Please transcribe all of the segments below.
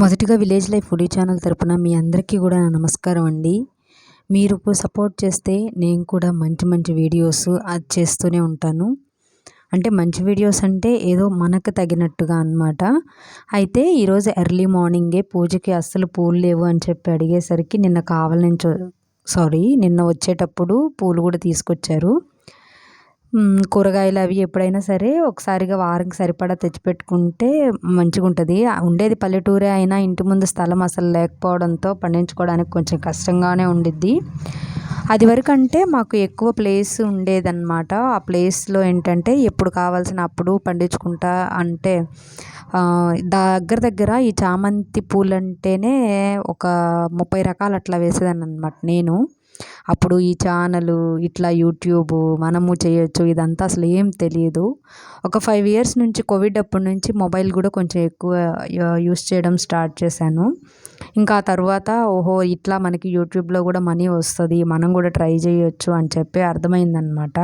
మొదటిగా village life foodie channel తరపున మీ అందరికీ కూడా నమస్కారం అండి. మీరు సపోర్ట్ చేస్తే నేను కూడా మంచి మంచి వీడియోస్ అది చేస్తూనే ఉంటాను. అంటే మంచి వీడియోస్ అంటే ఏదో మనకు తగినట్టుగా అనమాట అయితే ఈరోజు ఎర్లీ మార్నింగే పూజకి అస్సలు పూలు లేవు అని చెప్పి అడిగేసరికి నిన్న కావాలని సారీ నిన్న వచ్చేటప్పుడు పూలు కూడా తీసుకొచ్చారు. కూరగాయలు అవి ఎప్పుడైనా సరే ఒకసారిగా వారంకి సరిపడా తెచ్చిపెట్టుకుంటే మంచిగా ఉంటుంది ఉండేది పల్లెటూరే అయినా ఇంటి ముందు స్థలం అసలు లేకపోవడంతో పండించుకోవడానికి కొంచెం కష్టంగానే ఉండిద్ది. అది వరకు అంటే మాకు ఎక్కువ ప్లేస్ ఉండేదన్నమాట. ఆ ప్లేస్లో ఏంటంటే ఎప్పుడు కావాల్సిన అప్పుడు పండించుకుంటా అంటే దగ్గర దగ్గర ఈ చామంతి పూలంటేనే ఒక ముప్పై రకాలు అట్లా వేసేదాన్ని అనమాట నేను. అప్పుడు ఈ ఛానలు ఇట్లా యూట్యూబ్ మనము చేయొచ్చు ఇదంతా అసలు ఏం తెలియదు ఒక ఫైవ్ ఇయర్స్ నుంచి కోవిడ్ అప్పటి నుంచి మొబైల్ కూడా కొంచెం ఎక్కువ యూస్ చేయడం స్టార్ట్ చేశాను. ఇంకా తర్వాత ఓహో ఇట్లా మనకి యూట్యూబ్లో కూడా మనీ వస్తుంది మనం కూడా ట్రై చేయొచ్చు అని చెప్పి అర్థమైందనమాట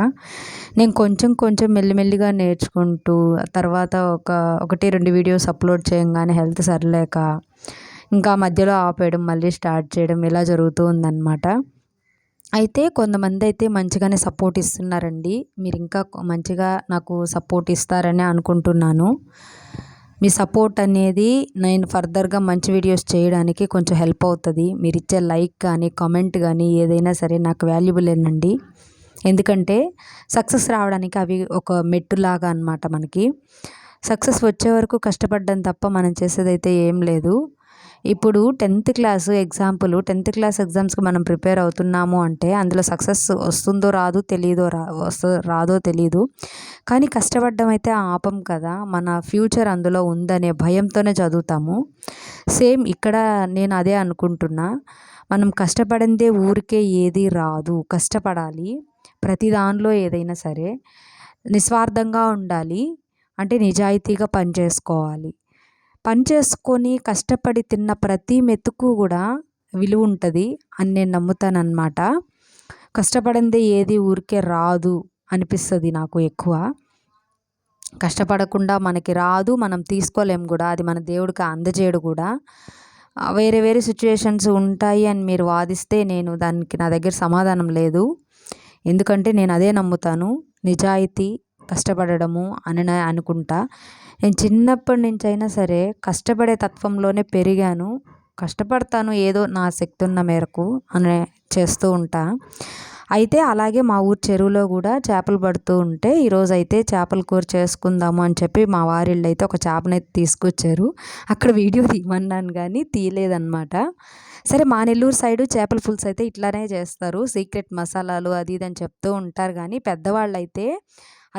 నేను కొంచెం కొంచెం మెల్లిమెల్లిగా నేర్చుకుంటూ తర్వాత ఒక ఒకటి రెండు వీడియోస్ అప్లోడ్ చేయంగానే హెల్త్ సరిలేక ఇంకా మధ్యలో ఆపేయడం మళ్ళీ స్టార్ట్ చేయడం ఇలా జరుగుతూ ఉందన్నమాట. అయితే కొంతమంది అయితే మంచిగానే సపోర్ట్ ఇస్తున్నారండి. మీరు ఇంకా మంచిగా నాకు సపోర్ట్ ఇస్తారని అనుకుంటున్నాను. మీ సపోర్ట్ అనేది నేను ఫర్దర్గా మంచి వీడియోస్ చేయడానికి కొంచెం హెల్ప్ అవుతుంది. మీరు ఇచ్చే లైక్ కానీ కామెంట్ కానీ ఏదైనా సరే నాకు వాల్యుబుల్ ఏనండి. ఎందుకంటే సక్సెస్ రావడానికి అవి ఒక మెట్టులాగా అనమాట మనకి. సక్సెస్ వచ్చే వరకు కష్టపడ్డం తప్ప మనం చేసేదైతే ఏం లేదు. ఇప్పుడు tenth class example tenth class ఎగ్జామ్స్కి మనం ప్రిపేర్ అవుతున్నాము అంటే అందులో సక్సెస్ వస్తుందో రాదు తెలియదో రా వస్తుందో రాదో తెలియదు కానీ కష్టపడడం అయితే ఆపం కదా. మన ఫ్యూచర్ అందులో ఉందనే భయంతోనే చదువుతాము. సేమ్ ఇక్కడ నేను అదే అనుకుంటున్నా. మనం కష్టపడిందే ఊరికే ఏది రాదు. కష్టపడాలి. ప్రతి దానిలో ఏదైనా సరే నిస్వార్థంగా ఉండాలి. అంటే నిజాయితీగా పనిచేసుకోవాలి. పని చేసుకొని కష్టపడి తిన్న ప్రతి మెతుకు కూడా విలువ ఉంటుంది అని నేను నమ్ముతానన్నమాట. కష్టపడింది ఏది ఊరికే రాదు అనిపిస్తుంది నాకు ఎక్కువ. కష్టపడకుండా మనకి రాదు మనం తీసుకోలేము కూడా అది మన దేవుడికి అందజేయడు కూడా. వేరే వేరే సిచ్యువేషన్స్ ఉంటాయి అని మీరు వాదిస్తే నేను దానికి నా దగ్గర సమాధానం లేదు. ఎందుకంటే నేను అదే నమ్ముతాను. నిజాయితీ కష్టపడడము అని అనుకుంటా. నేను చిన్నప్పటి నుంచి అయినా సరే కష్టపడే తత్వంలోనే పెరిగాను. కష్టపడతాను ఏదో నా శక్తి ఉన్న మేరకు అని చేస్తూ ఉంటా. అయితే అలాగే మా ఊరు చెరువులో కూడా చేపలు పడుతూ ఉంటే ఈరోజు అయితే చేపల కూర చేసుకుందాము అని చెప్పి మా వారిళ్ళు అయితే ఒక చేపనైతే తీసుకొచ్చారు. అక్కడ వీడియో తీయమన్నాను కానీ తీయలేదన్నమాట. సరే మా నెల్లూరు సైడు చేపల పులుసు అయితే ఇట్లానే చేస్తారు. సీక్రెట్ మసాలాలు అది ఇది అని చెప్తూ ఉంటారు కానీ పెద్దవాళ్ళు అయితే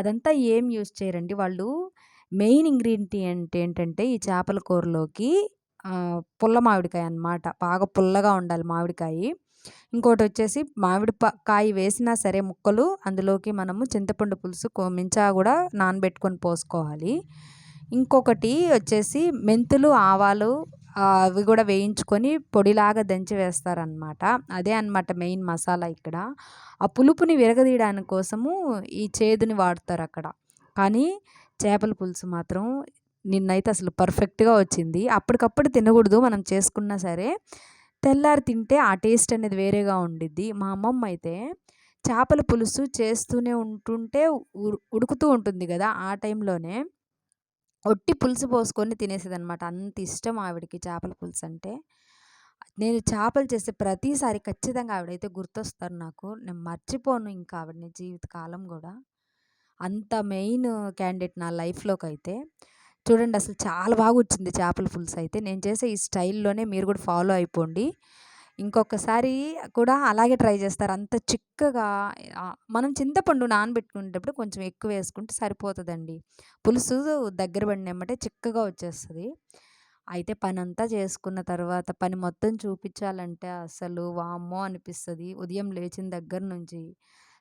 అదంతా ఏం యూస్ చేయరండి వాళ్ళు. మెయిన్ ఇంగ్రీడియంట్ ఏంటంటే ఈ చేపల కూరలోకి పుల్ల మామిడికాయ అనమాట బాగా పుల్లగా ఉండాలి మామిడికాయ. ఇంకోటి వచ్చేసి మామిడి కాయ వేసినా సరే ముక్కలు అందులోకి మనము చింతపండు పులుసు మించా కూడా నానబెట్టుకొని పోసుకోవాలి. ఇంకొకటి వచ్చేసి మెంతులు ఆవాలు అవి కూడా వేయించుకొని పొడిలాగా దంచి వేస్తారనమాట అదే అనమాట మెయిన్ మసాలా ఇక్కడ. ఆ పులుపుని విరగదీయడానికి కోసము ఈ చేదుని వాడతారు అక్కడ కానీ చేపల పులుసు మాత్రం నిన్నైతే అసలు పర్ఫెక్ట్గా వచ్చింది. అప్పటికప్పుడు తినకూడదు మనం చేసుకున్నా సరే తెల్లారి తింటే ఆ టేస్ట్ అనేది వేరేగా ఉండిద్ది. మా అమ్మమ్మ అయితే చేపల పులుసు చేస్తూనే ఉంటుంటే ఉడుకుతూ ఉంటుంది కదా ఆ టైంలోనే ఒట్టి పులుసు పోసుకొని తినేసేదనమాట అంత ఇష్టం ఆవిడకి చేపల పులుసు అంటే. నేను చేపలు చేసే ప్రతిసారి ఖచ్చితంగా ఆవిడైతే గుర్తొస్తారు నాకు. నేను మర్చిపోను ఇంకా ఆవిడని జీవితకాలం కూడా. అంత మెయిన్ క్యాండిడేట్ నా లైఫ్లోకి అయితే చూడండి అసలు చాలా బాగా వచ్చింది చేపల పులుసు అయితే. నేను చేసే ఈ స్టైల్లోనే మీరు కూడా ఫాలో అయిపోండి. ఇంకొకసారి కూడా అలాగే ట్రై చేస్తారు. అంత చిక్కగా మనం చింతపండు నానబెట్టుకునేటప్పుడు కొంచెం ఎక్కువ వేసుకుంటే సరిపోతుందండి. పులుసు దగ్గర పడినమ్మటే చిక్కగా వచ్చేస్తుంది. అయితే పని అంతా చేసుకున్న తర్వాత పని మొత్తం చూపించాలంటే అసలు వామ్మో అనిపిస్తుంది. ఉదయం లేచిన దగ్గర నుంచి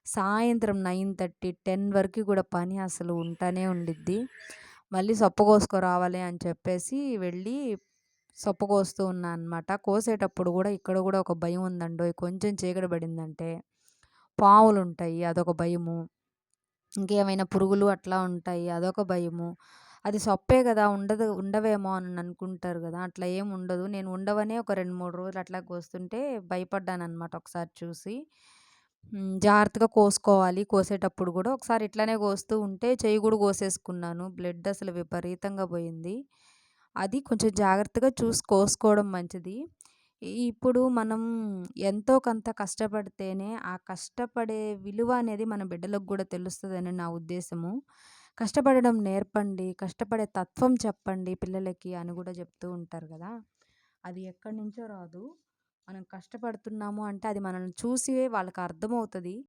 సాయంత్రం నైన్ థర్టీ టెన్ వరకు కూడా పని అసలు ఉంటానే ఉండిద్ది మళ్ళీ సొప్పకోసుకో రావాలి అని చెప్పేసి వెళ్ళి సొప్పకోస్తూ ఉన్నా అనమాట కోసేటప్పుడు కూడా ఇక్కడ కూడా ఒక భయం ఉందండో కొంచెం చీకటి పడిందంటే పాములు ఉంటాయి అదొక భయము ఇంకేమైనా పురుగులు అట్లా ఉంటాయి అదొక భయము అది సొప్పే కదా ఉండదు ఉండవేమో అని అనుకుంటారు కదా అట్లా ఏం ఉండదు. నేను ఉండవనే ఒక 2, 3 రోజులు అట్లా కోస్తుంటే భయపడ్డాననమాట ఒకసారి చూసి. హ్మ్. జాగ్రత్తగా కోసుకోవాలి. కోసేటప్పుడు గూడా ఒకసారి ఇట్లనే కోస్తూ ఉంటే చెయ్యి గూడా కోసేసుకున్నాను. బ్లడ్ అసలు విపరీతంగా పోయింది. అది కొంచెం జాగ్రత్తగా చూసి కోసుకోవడం మంచిది. ఇప్పుడు మనం ఎంతో కొంత కష్టపడితేనే ఆ కష్టపడే విలువ అనేది మన బిడ్డలకు గూడా తెలుస్తదని నా ఉద్దేశము. కష్టపడడం నేర్పండి. కష్టపడే తత్వం చెప్పండి పిల్లలకి అని గూడా చెప్తూ ఉంటారు గదా! అది ఎక్కడి నుంచో రాదు. మనం కష్టపడుతున్నాము అంటే అది మనల్ని చూసి వాళ్ళకి అర్థమవుతుంది.